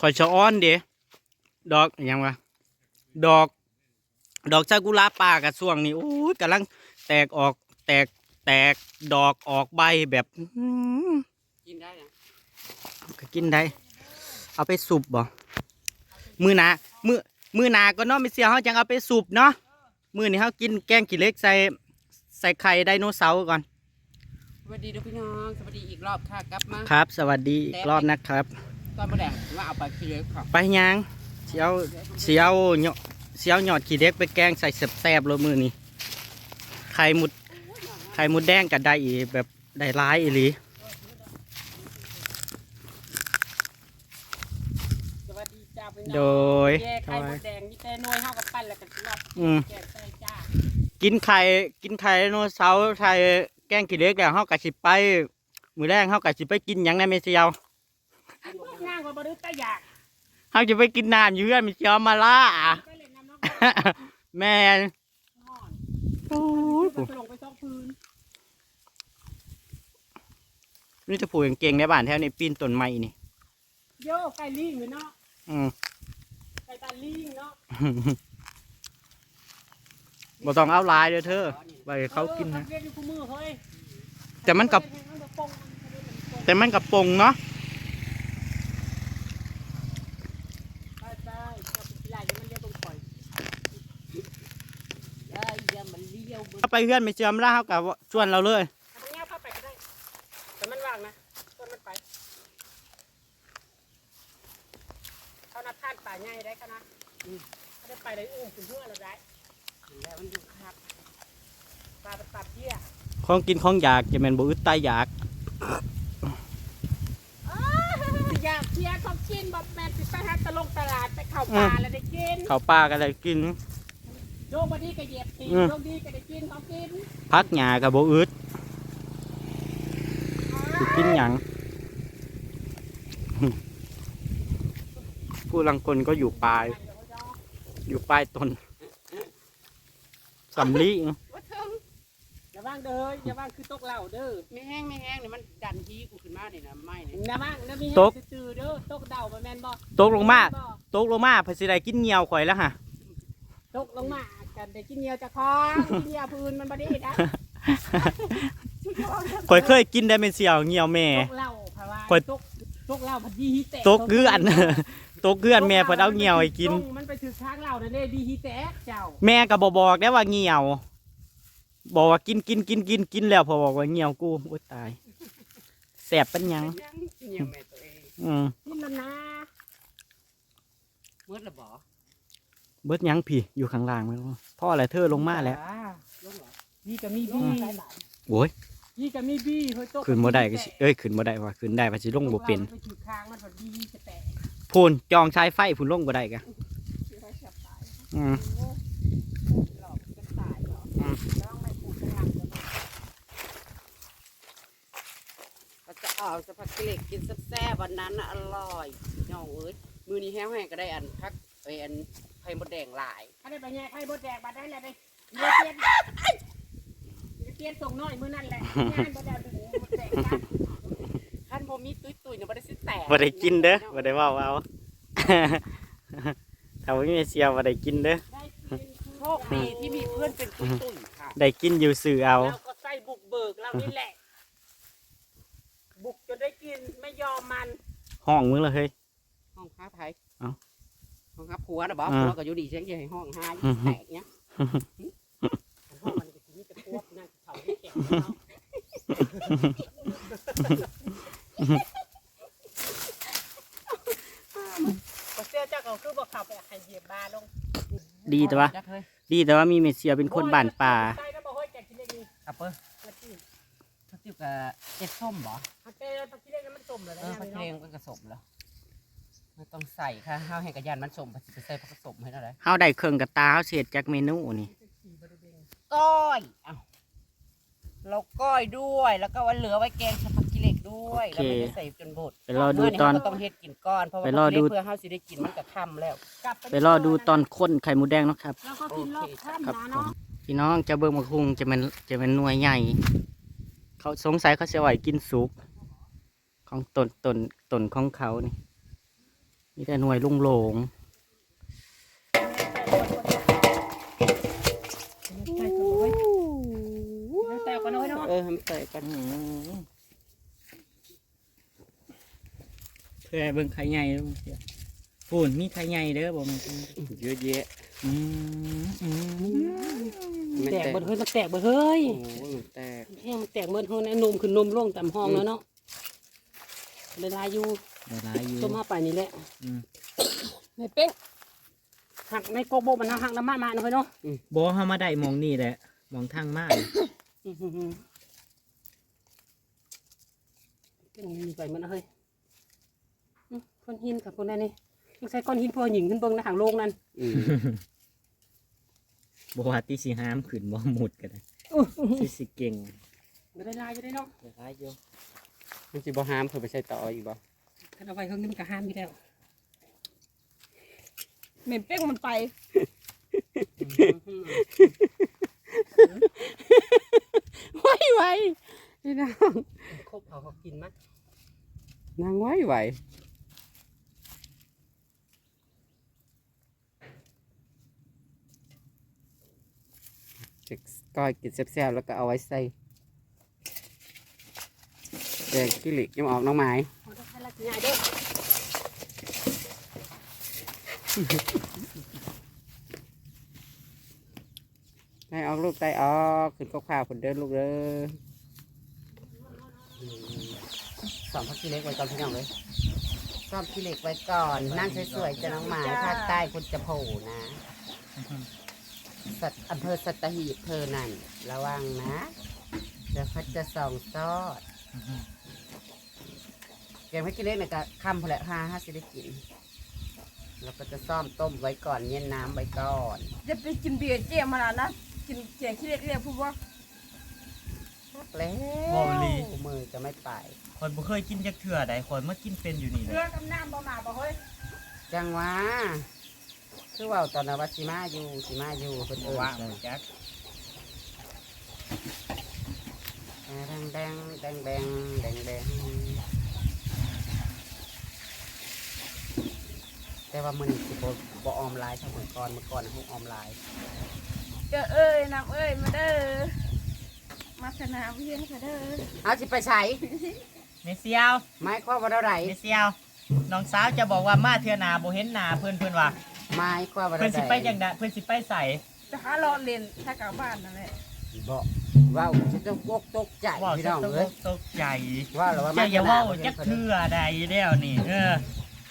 ข่อยชะอ้อนเด้ดอกอิหยังวะดอก ดอกซากุระป่ากับช่วงนี้โอ้ยกำลังแตกออกแตกแตกดอกออกใบแบบอื้อหือกินได้นะก็กินได้ เอาไปสุบบ่มือหนามือมือหนาก็เนาะไม่เสียเขาจังเอาไปสุบเนาะมือนี้เขากินแกงขี้เหล็กใส่ใส่ไข่ไดโนเสาร์ก่อนสวัสดีทุกพี่น้องสวัสดีอีกรอบค่ะกลับมาครับ สวัสดีอีกรอบนะครับต อนมาแดงว่าเอาไปขี้เหล็กค่ะไปยังเสียวเสียวเหยาะเสียวหยอดขี้เด็กไปแกงใส่แซ่บๆเลยมือนี้ไข่มุดไข่มุดแดงกับได้อีแบบได้ร้ายอีหลีสวัสดีจ้าพี่น้องโดยแย่ไข่มดแดงนี่แต่หน่วยเท่ากับปั้นแล้วกันรอบอืมแกงใส่จ้ากินไข่กินไข่ไดโนเสาร์ไข่แกงขี้เด็กแล้วเขากะสิไป มือแรกเขากะสิไปกินหยังในเมเซียว นั่งก็บริตาอยากเขาจะไปกินน้ำอยู่เพื่อนเมเซียวมาล่าไปเล่นน้ำน้องแม่นนอนโอ้ยไปลงไปซอกพื้นนี่จะผูกเก่งๆในบ้านแถวนี้ปีนต้นไม้นี่ โยไก่ลิงอยู่เนาะอืมไก่ตาลิงเนาะบ่ต้องเอาลายเด้อเธอไปเขากินออนะเรียกอยู่คู่มือเฮ้ยแต่มันกับ แต่มันกับปงเนาะ ใช่ใช่จะเป็นกีฬาอย่างมันเรียกตรงปล่อยเอ้ย อย่ามันเลี้ยวมึงเอาไปเพื่อนไม่เชื่อมแล้วเขากับชวนเราเลยทำเงี้ยเข้าไปก็ได้ แต่มันว่างนะต้นมันไปเขานับท่านป่าใหญ่ได้ก็นะอืมเขาได้ไปได้อุ้มถึงเพื่อเราได้แล้วมันอยู่ครับปลาตับเที่ยของกินของอยากจะแม่นบ่อึดตายอยากอยากเที่ยเขากินบอกแม่ติดไปหาตะลงตลาดไปเข้าป่าแล้วได้กินข้าวปลาก็ได้กิน โยมบดีก็เหยียบตีนอืมโยมดีก็ได้กินเขากินพักหญ้าก็บ่อึดสิกินหยังผู้ลังคนก็อยู่ปลาย อยู่ปลายต้นสำลีว่าเถิงอย่าว่างเด้ออย่าว่างคือตกเหล่าเด้อไม่แห้งไม่แห้งเนี่ยมันดันทีกูขึ้นมาเนี่ยนะไม่เนี่ยอย่าว่างนะมีจืดเด้อตกเดาบ่แม่นบ่ตกลงมาตกลงมาเพนสิได้กินเหนียวข่อยแล้วฮะตกลงมา กันได้กินเหนียวจะคองกินเหนียวพื้นมันบ่ได้นะข่อยเคยกินได้เป็นเสี่ยวเหนียวแม่ตกเหล่าเพราะว่าเปิดตกตกเหล่าพอดีฮีแตกตกเกลือนตกเกลือนแม่เพิ่นเอาเหนียวให้กินตรงมันไปถือข้างเหล่านั่นเด้ดีฮีแตกเจ้า แม่ก็บบอกได้ว่าเหนียว บอกว่ากินกินกินกินกินแล้วพอบอกว่าเหนียวกูโอ้ยตายแสบเป็นหยังเหนียวแม่ตัวเองอืมกินแล้วนะมืดละบ่ เบิดหยังพี่อยู่ข้างล่างมั้งพ่ออะไรเธอลงมาแล้วลงเหรอนี่ก็มีบี้โอ้ยนี่ก็มีบี้เฮ้ยตกขึ้นบ่ได้ก็สิเอ้ยขึ้นบ่ได้ว่าขึ้นได้ว่าสิลงบ่เป็นไปถือข้างมันพอดีจะแตกพูนจองชายไฟพูนลงบ่ได้กะอืมหลอกจะตายหรออืมแล้วไม่ปลูกข้างหลังจะก็จะเอาสปาเกตกินแซ่บๆวันนั้นน่ะอร่อยน้องเอ้ยมือนี้แห้งแห้งก็ได้อันพักไปอันไข่มดแดงหลายถ้าได้ไปแง่ไข่มดแดงมาได้เลยได้เรียนเรียนเรียนส่งน้อยมือนั่นแหละงานบ่ได้ดึงมดแดงกันขั้นบ่มีตุ้ยตุ้ยเนี่ยบ่ได้สิแตกบ่ได้กินเด้อบ่ได้เว่าเอาถ้าว่ามีเสียวบ่ได้กินเด้อได้กินโชคดีที่มีเพื่อนเป็นตุ้ยตุ้ยค่ะได้กินอยู่สื่อเอาเราก็ใส่บุกเบิกเรานี่แหละ บุกจนได้กินไม่ยอมมัน ห้องมึงเลยเฮ้ย ห้องค้าไทย เอ้า ห้องค้าผัวนะบออ่าผัวก็อยู่ดีเสียงใหญ่ห้องห้าแตกเนี้ยห้องมันก็จะมีแต่พวกนั่งเขาที่แก่เนาะก็เสื้อเจ้าก็คือบอกเขาไปให้เหยียบบาลงดีแต่ว่า ดีแต่ว่ามีเมเซียเป็นคนบ้านป่าใช่ก็บเฮ้ยแกกินได้ดีอัปเปอร์มาจิ้มพักติวกับเจ็ดส้มเหรอผักเต้ผักกินได้มันต้มเลยเอนะอพักเพลงก็กระสมเหรอ ไม่ต้องใส่ค่ะข้าวแห้งกระยานมันสมผัดไปใส่ผักกระสมให้เท่าไหร่เฮาได้เครื่องกับตาเฮาเสียดจากเมนูนี่ก้อยเอ้าเราก้อยด้วย แล้วก็วันเหลือไว้แกงสปักกิเล็กด้วยเราไม่ได้ใส่จนบดไปรอดูตอนเมื่เราก็ต้องเฮ็ดกินก้อนเพราะว่าไปรอดู เพื่อเฮาสิได้กินมันก็ค่ำแล้วไปรอดูตอนข้นไข่มดแดงเนาะครับ แล้วก็กินรอบข้ามครับนะผมเนาะพี่น้องจะเบิ่งมะคุงจะเป็นจะเป็นหน่วยใหญ่ เขาสงสัยเขาจะไหวกินสุก ของตนตนตนของเขานี่ มีแต่หน่วยลุงโหลงแต่ก็น้อยเนาะเออทำใส่กันเพื่อให้เบิ่งไข่ใหญ่เด้อเสียพูนมีไข่ใหญ่เด้อบ่แม่นเยอะแยะอืมอืมไม่แตกแตกเบิดเฮ้ยมันแตกเบิดเฮ้ยโอ้ยมันแตกแห้งมันแตกเบิดเฮ้ยนะนมคือนมร่วงตามห้องแล้วเนาะเวลาอยู่ เวลายอยู่ ต้มมาไปนี่แหละอืม ในเป๊กหักในโกโบมันหักน้ำมันมาหน่อยเนาะบ่เฮามาได้หมองนี่แหละหมองทางมาอื้อหือหือเป็นไงมีไปมันเฮ้ยอื้อก้อนหินกับคนนั้นนี่ยังใช้ก้อนหินพอหญิงขึ้นเบิ่งในหางโลกนั่นอืมบ่ว่าติสิหามขึ้นบ่หมุดก็ได้อื้อสิสิเก่งไม่ได้ลายจะได้เนาะเดี๋ยวหายอยู่มันสิบ่ห้ามเพิ่นไปใส่ต่ออีกบ่ ถ้าเอาไว้เครื่องนี้มันก็ห้ามพี่แล้วเหม็นเป้งมันไป ไว้ไว้นี่นางครบเอาเขากินมั้ยนางไว้ไว้จะก้อยกินแซ่บๆแล้วก็เอาไว้ใส่แดงกิลิกยังออกน้องไม้ ให้ละง่ายเด้อให้ออกลูกไตออกขึ้นข้าวๆผลเดินลูกเด้อสองพักกิเล็กไว้ก่อนพี่น้องเลยสอบกิเล็กไว้ก่อน นั่งสวยๆจะน้องหมายภาคใต้คุณจะโผล่นะสัตอำเภอสัตหีบเธอนั่น ระวังนะเดี๋ยวเขาจะส่องซอด แกงพักกิเล็กเนี่ยก็คำพอแหละห้าห้าสิได้กินแล้วก็จะซ่อมต้มไว้ก่อนเย็นน้ำไว้ก่อนจะไปกินเบียร์เจียมาแล้วนะกินเจียขี้เล็กเรียกพูดว่าแล้วบ่ลี มือจะไม่ไป ข่อยบ่เคยกินจักเทื่อใดข่อยมากินเป็นอยู่นี่แหเรือละกำน้ำบ่มาบ่เฮ้ยจังหวะคือเว่าตอนนั้นว่าสิมาอยู่สิมาอยู่เพิ่นบ่เอิ้ว่างน บ่จักแดงแดงแดงแดงแดงแดงแต่ ว่ามันสิบ่บ่ออมหลายเท่าเมื่อก่อนเมื่อก่อนเขาออมหลายเจอเอ้ยน้ำเอ้ยมาเด้อมาสนามเพียงค่ะเด้อเอาสิไปใช้เมเซียวไม้ความว่าเท่าไหร่เมเซียวน้องสาวจะบอกว่ามาเทื่อหนาบ่เห็นหน้าเพิ่นเพิ่นว่าไม้ความว่าเพิ่นเท่าสิไหไปร่จังไดเพิ่นสิไปใส่จะหารอเล่นถ้ากลับบ้านนั่นแหละบ่เว้าวจะต้องกกตกใจว่าพี่จะน้องตกเอ้ยตกใจว่าหรือว่าเจ้าอย่าขเว้าบ่ห็จักพิ่นเทื่อใดแล้วนี่เออ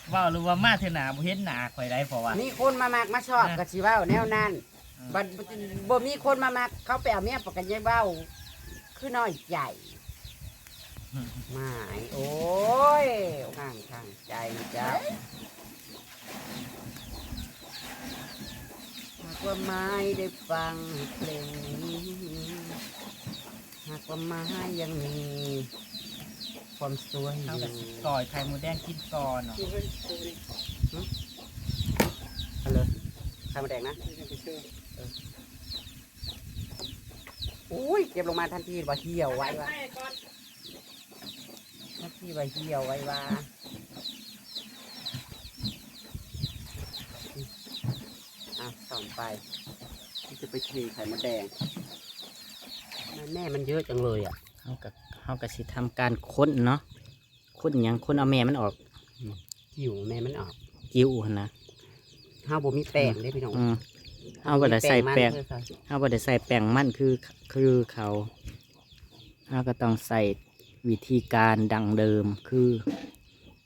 เว้าหรือว่ามาเทื่อหนาบ่เห็นหน้าข่อยได้เพราะว่า มีคนมามากมาชอบนะก็สิเว้าแนวนั้นอืม บัดบ่มีคนมามากเขาไปเอาเมียปากกันยายเว้า คือน้อยใหญ่หมายโอ้ยข้างข้างใจเจ้าหากว่าไม้ได้ฟังเพลงนี้หากว่าไม้ยังมี ความสวยอเอายู่แต่ก่อยไข่หมูแดงกินก่อนเนาะเอาเลยไข่มดแดงนะเอออุ้ยเก็บลงมาทันทีว่าเหี่ยวไว้ว่าทันทีว่าเหี่ยวไว้ว่าอะส่องไปที่จะไปเทไข่มดแดงแม่มันเยอะจังเลยอะเฮาก็ เฮาก็สิทำการค้นเนาะค้นหยังค้นเอาแม่มันออกหิวแม่มันออกกิ้วหั่นนะห้าวบ่มีแป้งได้พี่น้องอืมเฮาบ่ได้ใส่แป้งมันเด้อค่ะเฮาบ่ได้ใส่แป้งมันคือคือเขาเฮาก็ต้องใส่วิธีการดังเดิมคือ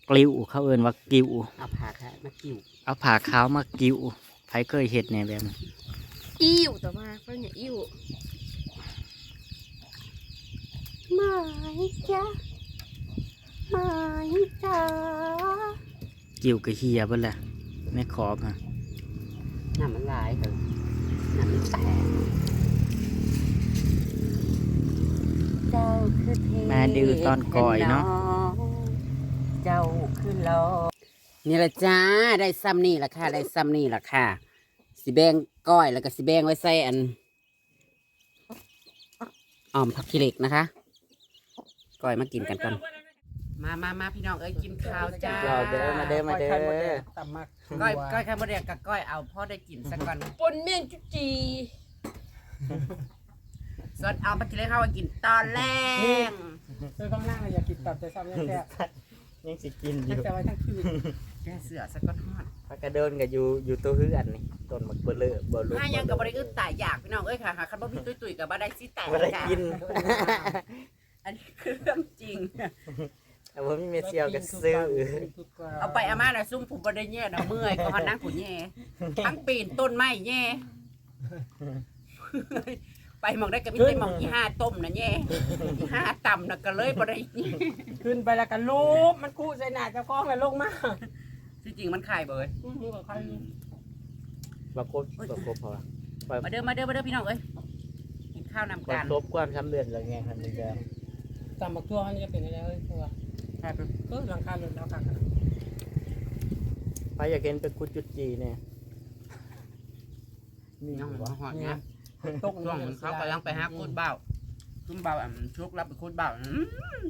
กลิ้วเขาเอิ้นว่ากิ้วเอาผักฮะมากิ่วเอาผ่าขาวมากิ้วไผเคยเฮ็ดแหน่แบบนั้นอิ่วแต่ว่าเพิ่นอย่าอิ่ว ไม้จ้าไม้จ้ากิ้วก็เฮียเบิดแหละในขอบฮะน้ำมันลายเถอะน้ำมันแตกเจ้าคือเทแม่ดื้อตอนก่อยเนาะเจ้าคือรอนี่แหละจ้าได้ซ้ำนี่แหละค่ะ ได้ซ้ำนี่แหละค่ะ สิแบงก้อยแล้วก็สิแบงไว้ใส่อันอ่อมผักขี้เหล็กนะคะ ก้อยมากินกันก่อนมามามาพี่น้องเอ้ยกินข้าวจ้าเราเด้อมาเด้อมาเด้ก้อยไข่มดแดองตำมักก้อยก้อยไข่มดแดงกับก้อยเอาพ่อได้กินสักก่อนปนเมี่ยงจุจีส่วนเอาไปกินเลยข้าวมากินตอนแรกเสื้อข้างหน้าอยากกินตับแต่ซ้ำยังแซ่บยังสิกินอยังยู่แซ่บไว้ทั้งคืนแกเสือสักก้อนทอดพักกระโดนกับอยู่อยู่ตัวเฮือนนี่ต้นมักเบลเลอบ่รู้ถ้ายังกับบริอึดตายอยากพี่น้องเอ้ยค่ะหาคันบ่มีตุ้ยตุ้ยกับบ่ได้สิแตกบ่ได้จ้ะกิน อันนี้คือเรื่องจริง แต่ว่ามีเมเซียวก็ซื้อเอาไปอาม่าน่ะซุ่มผู้บ่ได้แย่น่ะเมื่อยก็หันนั่งผู้แย่ทั้งปีนต้นไม้แย่ไปหมองได้ก็มีแต่หมองอีห้าต้มน่ะแย่อีห้าต่ำน่ะก็เลยบ่ได้แย่ขึ้นไปแล้วกันรูปมันคู่ใส่หน้าเจ้าของแล้วลงมาที่จริงมันขายเบิดอื้อมือกับใครบ่ครบบ่ครบพอมาเด้อมาเด้อมาเด้อพี่น้องเอ้ยกินข้าวนำบ่กันครบความสำเร็จแล้วไงครับนี่ก็ ตำมักทั่วมันจะเป็นอะไรเอ้ยตัวเออหลังคาหลุดแล้วกันไปอยากเห็นไปกุดจุดจีเนี่ยนี่ยังบ่บ่ฮอดเนี่ยตกช่วงเขากำลังไปหาคูดเบ้าคูดเบ้าอะชุกรับไปคูดเบ้าอืม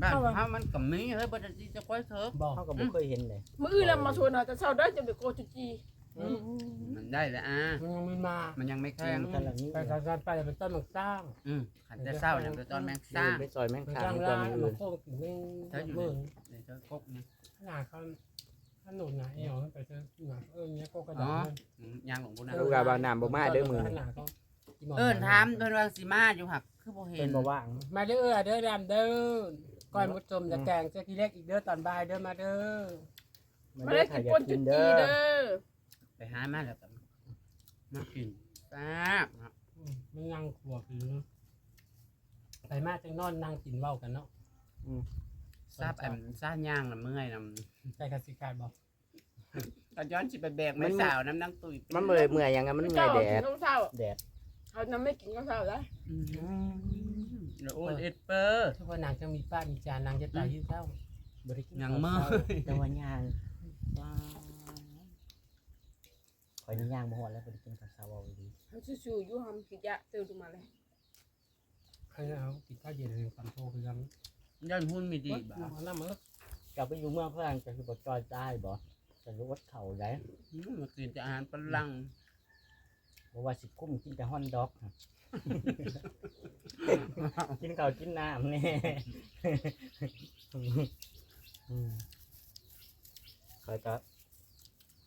บ้านเขามันก็มีเฮ้ยบ่ได้สิจะค่อยเถิบบอกเขาก็บ่เคยเห็นเลยมื้ออื่นเรามาชวนเราจะเช้าได้จะไปโกจุจี มันได้แล้วอะมันยังไม่มามันยังไม่แข็งกันละนี้ไปการการไปเป็นต้นมักตั้งอืมขันแต่เศร้าอย่างเดี๋ยวตอนแมงซ่าไปซอยแม่งมันขางจ้างตัวร้านนี้มัอื่นนโค้งถึงเรื่องเธออยู่มือเดี๋ยวเธอกกนี่ขนาดเขาขนุนนะเอวไปเจอหนักเออเนี้ยก็กระอ๋ดาอษอืมยางหลวงปู่นะลูกกาบาวน้ำบ่มาเด้อมือขนาดเขาเอิ้นถามเพิ่นว่าสิมาอยู่หักคือบ่เห็เป็นนบ่ว่างมาเด้อเด้อดำเด้อก้อยมุดจมจะแกงเจ้าทีเล็กอีกเด้อตอนบ่ายเด้อมาเด้อมาได้กินปนจุจีเด้อ ไปหามาแล้วก็มากินแซ่บเนาะมันนั่งขวบอยู่ไปมาจังนอนนั่งกินเว้ากันเนาะทราบแอมซ่าย่างน่ะเมื่อยนำใจกสิการบอกตอนย้อนสิไปแบกไม้สาวน้ำนั่งตุยมันเมื่อยเมื่อยยังไงมันไม่เมื่อยเช้าแดกิดนข้าวเช้าแดดเขาน้ำไม่กินข้าวเช้าแล้วเดี๋ยวโอ้ยเอ็ดเปอร์ทุกวันนางจะมีป้ามีจานนางจะตายยืดเท้าบริกินยังเมื่อย แต่ว่าย่างค อยนี่ย่างบ่ฮอดแล้วบ่ได้กินกับซาวเอาดีเขาชูๆอยู่หำกิยะเตือนมาเลยใครเอากินข้าวเย็นในความโตคือกันย้อนหุ้นไม่ดีบ่าเอาน้ำมันกลับไปอยู่เมืองฝรั่งก็คือบ่จอยใต้บ่จะรู้ว่าเขาได้อืมมากินแต่อาหารฝรั่งบ่ว่าสิคุ้มกินแต่ฮอนดอกกินข้าวกินน้ำแน่อืมข้อยก็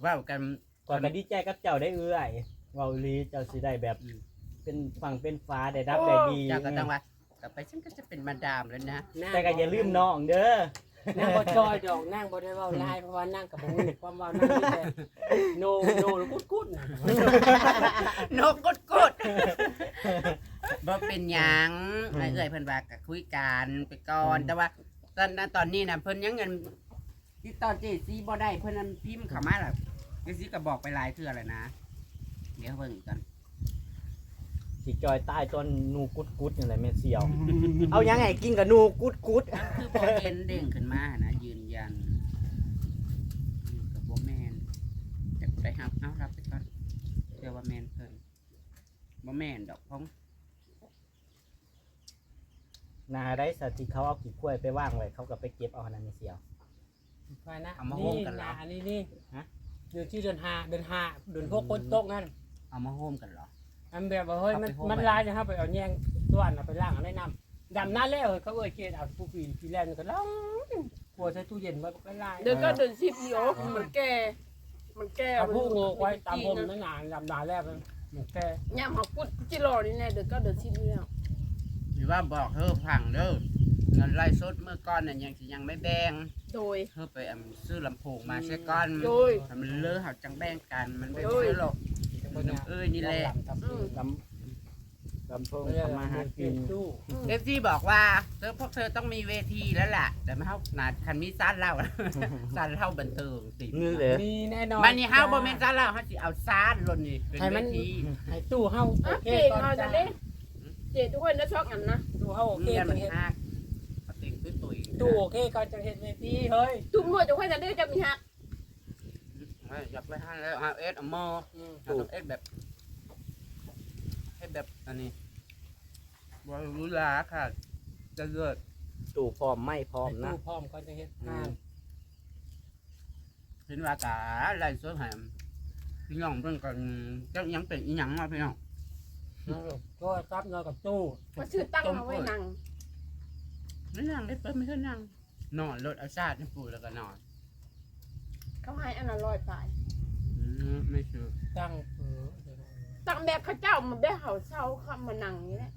ว่าวกัน ก่อนก็ดีใจกับเจ้าได้เอื้อยเว้าอีหลีเจ้าสิได้แบบอืมเป็นฝั่งเป็นฟ้าได้รับได้ดีเจ้าก็ต้องว่ากลับไปฉันก็จะเป็นมาดามแล้วนะแต่ก็อย่าลืมน้องเด้อ นั่งบ่จอยดอกนั่งบ่ได้เว้าลายเพราะว่านั่งกับบ่มีความเว้านั่งมีแต่โนโนกุดกุดน่ะนกกดกดบ่เป็นหยังไอ้เอ้ยเพิ่นว่าก็คุยกันไปก่อนแต่ว่าตอนนั้นตอนนี้น่ะเพิ่นยังเงินที่ตอนเจซีบ่ได้เพิ่นนั้นพิมพ์เข้ามาแล้ว เจซีก็บอกไปหลายเทื่อแล้วนะ เดี๋ยวเบิ่งอีกก่อนสิจอยใต้ต้นนูกุดกุดนี่แหละแม่เสี่ยว เอายังไงกินกับนูกุดกุดนั่นคือบ่เห็นเด้งขึ้นมานะยืนยันอืมกับบ่แม่นแต่กูได้รับเอารับไปก่อนเดี๋ยวว่าแม่นเพิ่นบ่แม่นดอกพงนาได้สติเขาเอาขี้กล้วยไปว่างไว้เขาก็ไปเก็บเอาอันนั้นแม่เสี่ยวไปนะเอามาโฮมกันเหรออันนี้นี่ฮะ อยู่ที่เดือนห้าเดือนห้าเดือนหกคนตกนั่นเอามาโฮมกันเหรอ อันแบบว่าเฮ้ยมันเอาไปโฮม มันไว้ลายนะครับไปเอาแยงตัวอันเอาไปล่างเอาได้น้ำดำหน้าแล้วเขาเอ่ยเกณฑ์เอาผู้ปีปีแรกก็ล้างหัวใส่ตู้เย็นไว้ก็ลายเดินก็เดินสิบเดียวมันแก่ มันแก่เอาผู้โงกไว้ตามผมนั่นหนาดำหนาแล้วมันมันแก่ยามเขาพุดจิรอนี่แน่เดินก็เดินสิบเดียวหรือว่าบอกเธอพังเด้อ เงินไล่สดเมื่อก่อนน่ะยังสิยังไม่แบ่งโดยเธอไปอันซื้อลำโพงมาเสียก่อนโดยให้มันเลอะหักจังแบ่งกัน มันไม่โอ้ยซื้อหรอกคนน่ะเอ้ยนี่แหละอืมลำลำโพงเรียกทำมาหากินตู้เอฟซีบอกว่าเธอพวกเธอต้องมีเวทีแล้วล่ะ แต่ไม่เท่านาดคันมีซานเล่าซานเท่าบันเทิงสินี่เลยมีแน่นอนมันนี่เฮาบ่แม่นซานเล่าเฮาสิเอาซานลนนี่เป็นให้เวมันทีให้ตู้เฮาโออะเคเจ๊ก่อนเขาจะจ้าเล่นเจ๊ทุกคนได้ช็อกอันนะตู้เฮาโอเคเรียนจัมันงเฮ็ดฮักเอาติง ตู้โอเคก่อนจังเฮ็ดเวทีเฮ้ยตุ้มหัวจะค่อยจะได้จะมีฮักเอ้ยอยากไปห้าแล้วฮาเอสอมออืมเอาเอสแบบเอสแบบอันนี้บอรู้ลาค่ะ จะเลิศตู่พร้อมไม่พร้อมนะตู้พร้อมก็จะเฮ็ดงานเห็นว่ากะไรสวนแหมพี่น้องเพิ่นกันจักยังเป็นอีหยังมาพี่น้องก็ซับนอนกับตู้มาซื้อตั้งเอาไว้นั่ง ไม่นั่งได้เปิ้ลไม่เคยนั่ง นอนรถอาชาตินี่ปูแล้วก็นอนเขาให้อันละร้อยปลายอืมไม่เชื่อตั้งเออตั้งแบบเขาเจ้ามันได้เขาเช่าคำมานั่งนี่แหละ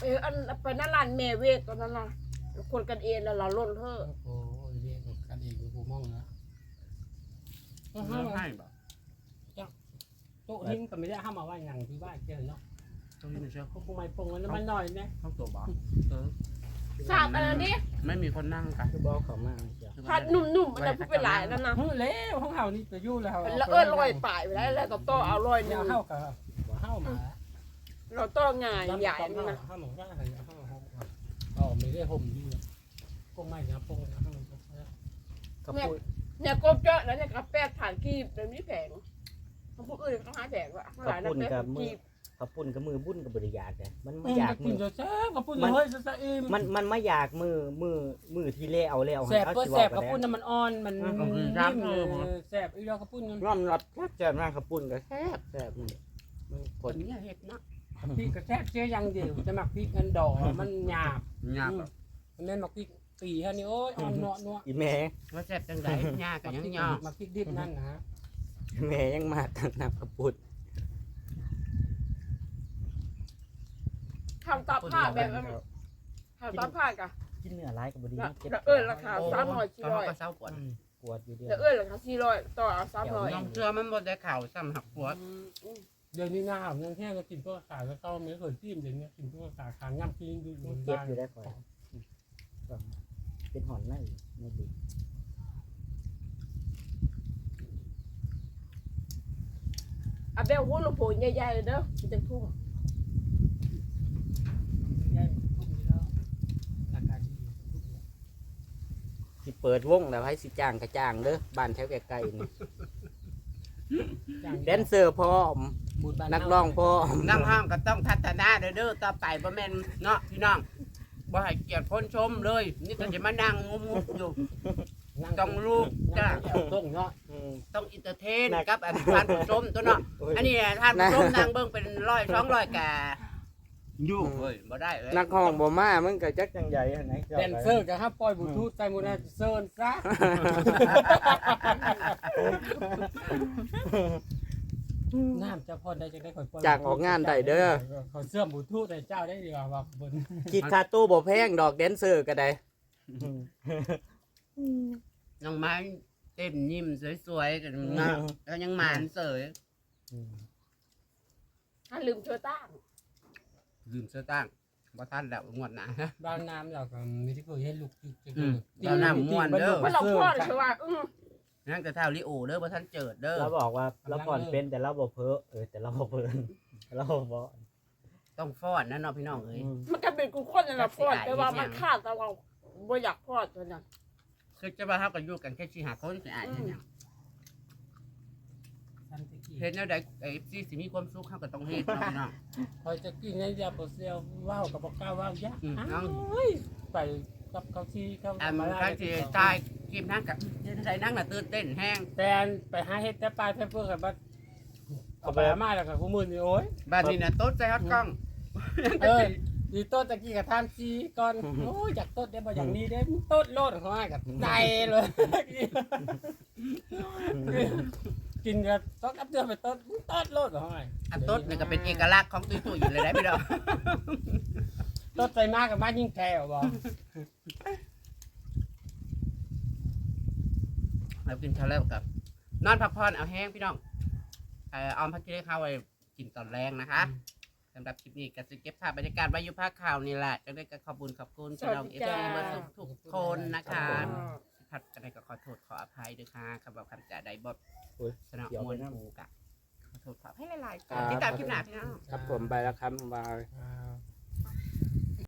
เอออันไปนั่นร้านแม่เวทตอนนั้นล่ะคนกันเองแล้วเราล้นเถอะโอ้โหเรียกกันอีกกูมองนะเพิ่นให้บ่โต๊ะหิ้งก็ไม่ได้ห้ามเอาไว้หนังที่บ้านเจอเนาะ ตรงนี้ไม่เชื่อเขาคงไม่ปรุงมันมันหน่อยนะเข้าตัวบ่เออสาดอันนั้นดิไม่มีคนนั่งกันคือบอกเขามาเจ้าผัดหนุ่มๆมันจะพูดไปหลายแล้วนะเฮ้ยแล้วของเฮานี่จะยู่แล้วแล้วเออร้อยปลายไปแล้วแล้วก็ต่อเอาร้อยหเดี๋นึ่ยวงเฮากับเฮามาเราต่องานใหญ่นี่นะเฮาหมองว่าอะไรเฮาเฮาอ๋อไม่ได้ห่มดีก็ไม่นะปรุงนะเฮาก็พูดเนี่ยกบเจาะแล้วเนี่ยกาแฟผ่านกีบเดี๋ยวนี้แพงเขาพูดอื่นเขาหาแพงว่ะหลายนะแฟกีบ ข้าวปุ้นกับมือบุ้นกับบริยากเลยมันมัไม่นอยากกอายมืกินอจะแซ่บกับปุ้นเฮ้ยซะอิ่มมันมันไม่อยากมือมือมือที่เละเอาแล้วแซ่บเอาเพื่อสิแซ่บว่ากับไปปุ้นแล้วมันอ่อนมันนิ่มแซ่บอีแล้วกับปุ้นมันร่อนรัดแซ่บแซ่บมากข้าวปุ้นก็แซ่บแซ่บมันมันผคลนนี้เฮ็ดเนาะพริกก็แซ่บเสียอย่างเดียวจะหมักพริกเงินดอกมันหยาบยากมันแม่นหมักพริกปีฮะนี่โอ้ยอ่อนเนาะเนาะอีแม่ว่าแซ่บจังไดยากกันยังยากหมักพริกดิบนั่นนะแม่ยังมาตั้งนับข้าวปุ้น ทำตับผ้าแบบทำตับผ้ากะกินเนื้อร้ายกับบดีแล้วเจ็บเออราคาสามร้อยสี่ร้อยก็เศร้าปวดอืมปวดอยู่เดียวแล้วเออราคาสี่ร้อยต่อเอาสามร้อยน้องเชื่อมันบ่ได้ข่าวซ้ำหักปวดเดี๋ยวนี้หน้าหยังแห้งก็กินพวกขาแล้วก็ไม่เคยจิ้มเดี๋ยวนี้กินพวกขาขาย่ำกินดูเจ็บอยู่ได้ก่อนเป็นหอนในไม่ดีอาเบลหัวลูกโป่งใหญ่ๆเด้อมันจะทุ่ม สิเปิดวงแล้วให้สิจ้างกระจ้างเด้อบ้านแถวใกล้ๆนี่แดนเซอร์พร้อมนักร้องพร้อมน้ำห้างก็ต้องพัฒนาเด้อเด้อต่อไปบ่แม่นเนาะพี่น้องบ่ให้เกียรติคนชมเลย นี่ก็จะมานั่งงุมๆอยู่ต้องลูกจ้ะต้องเนาะอืมต้องอินเตอร์เทนกับอันท่านผู้ชมตัวเนาะโอ้ยอันนี้ท่านผู้ชมนั่งเบิ่งเป็นร้อยสองร้อยกะ อยู่เฮ้ยบ่ได้เอ้ยนักห้องบ่มามึงก็จักจังใหญ่อันไหนจ้าแดนเซอร์จะห้ามปล่อยบลูทูธใส่มูนาเซิร์นซะน้ำจะพอได้จะได้คอยปล่อยจากออกงานได้เด้อ เขาเสื่อมบลูทูธแต่เจ้าได้ดีกว่าว่าบนคิดค่าตู้บ่แพงดอกแดนเซอร์ก็ได้น้องไม้เต้นยิ้มสวยๆกันเนาะแล้วยังหมานเสย ถ้าลืมเชือตั้ง ลืมเสื้อตั้งบ่ทันแล้วงวดหน้าบ้านน้ำเราก็มีที่เคยให้ลูกจิกจิกอืมบ้านน้ำม่วนเด้อ เพราะเราพ่อเลยคือว่าอือนั่นก็เท่าลิโอเด้อบ่ทันเจิดเด้อ เราบอกว่าเราผ่อนเป็นแต่เราบ่เพ้อเออแต่เราบ่เพิ่นเราบ่ต้องฟ้อนนะเนาะพี่น้องเอ้ยอืมมันก็เป็นกูคนนั่นแหละพ่อแต่ว่ามันขาดแต่ว่าบ่อยากพ่อตัวนั้นคือจะว่าเฮาก็อยู่กันแค่สิหาคนสิอ่านเฮ็ดหยังสันติกิ เฮ็ดแนวใดไอ้สิสิมีความสุขเฮาก็ต้องเฮ็ดเนาะพี่น้อง คอยจะกินในยาปเซียวว้าวกับปากกาว้าวยากอืมอ้าวไปกับเขาซีเขาอันใครสิตายกินนั่งกับใส่นั่งน่ะตื่นเต้นแห้งแต่ไปหาเฮ็ดแต่ปลายเพเปอร์กับบัดเอาไปมาแล้วกับคู่มือนี่โอ้ยบ้านนี้น่ะโต๊ดใส่ฮอตกล้องเออดีโต๊ดตะกี้กับทานซีก่อนโอ้ยอยากโต๊ดได้บ่อย่างนี้ได้โต๊ดโลดของอ้ายกับใจเลย กินกับต้องอัพเดือนไปโต๊ดโต๊ดโลดของอ้ายอันโต๊ดนี่ก็เป็นเอกลักษณ์ของตุ้ยๆอยู่เลยได้พี่น้องโต๊ดใจมากกับบ้านยิ่งแพ้บ่แล้วกินเช้าแล้วกับนอนพักผ่อนเอาแห้งพี่น้องเอ่อเอาพักกินข้าวไว้กินตอนแรงนะคะสำหรับคลิปนี้ก็จะเก็บภาพบรรยากาศไว้อยู่ภาคข่าวนี่แหละจังได้ก็ขอบคุณขอบคุณพี่น้องเอฟซีมาสุขทุกคนนะคะพัดกันได้ก็ขอโทษขออภัยด้วยค่ะคำบอกคำจ่าใดบท โอ้ยสนองเดี๋ยวมไปวลนั่งภูกะขอโทษขอให้หลายๆครับติดตามคลิปหน้าพี่น้อง ครับผมไปแล้วครับบาย อ่า